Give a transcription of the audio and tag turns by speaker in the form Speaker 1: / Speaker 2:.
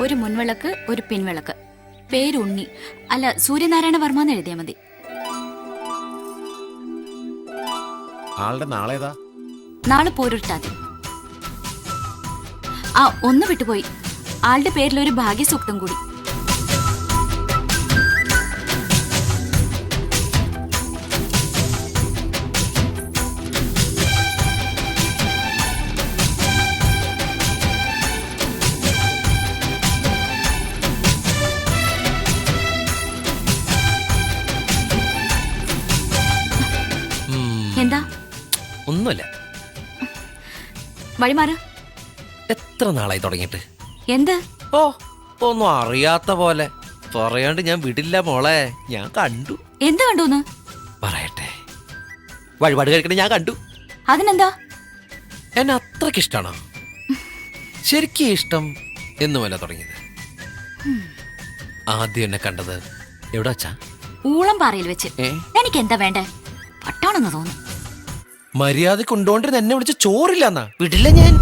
Speaker 1: ഒരു മുൻവിളക്ക് ഒരു പിൻവിളക്ക്. പേര് ഉണ്ണി അല്ല സൂര്യനാരായണ വർമ്മ എന്ന് എഴുതിയാൽ മതി.
Speaker 2: ആളുടെ നാളേതാ
Speaker 1: നാളെ പോരുട്ടാതി ആ ഒന്ന് വിട്ടുപോയി. ആളുടെ പേരിൽ ഒരു ഭാഗ്യസൂക്തം കൂടി. എന്താ?
Speaker 3: ഒന്നുമില്ല.
Speaker 1: വഴിമാറ്.
Speaker 3: എത്ര നാളായി തുടങ്ങിയിട്ട്?
Speaker 1: എന്ത്?
Speaker 3: ഓ ഒന്നും അറിയാത്ത പോലെ. പറയാണ്ട് ഞാൻ വിടില്ല മോളെ. ഞാൻ കണ്ടു.
Speaker 1: എന്ത് കണ്ടു
Speaker 3: പറയട്ടെ. വഴിപാട് കഴിക്കണേ ഞാൻ കണ്ടു.
Speaker 1: അതിനെന്താ?
Speaker 3: എന്നെ അത്രയ്ക്ക് ഇഷ്ടമാണോ ശരിക്കും ഇഷ്ടം എന്നുമല്ല തുടങ്ങിയത്. ആദ്യം എന്നെ കണ്ടത് എവിടെ വച്ചാ
Speaker 1: ഊളം പാറയിൽ വെച്ച്. എനിക്ക് എന്താ വേണ്ടേ? പട്ടാണെന്ന് തോന്നുന്നു.
Speaker 3: മര്യാദ കൊണ്ടുകൊണ്ടിരുന്ന എന്നെ വിളിച്ച് ചോറില്ലെന്നാ? വിടില്ല ഞാൻ.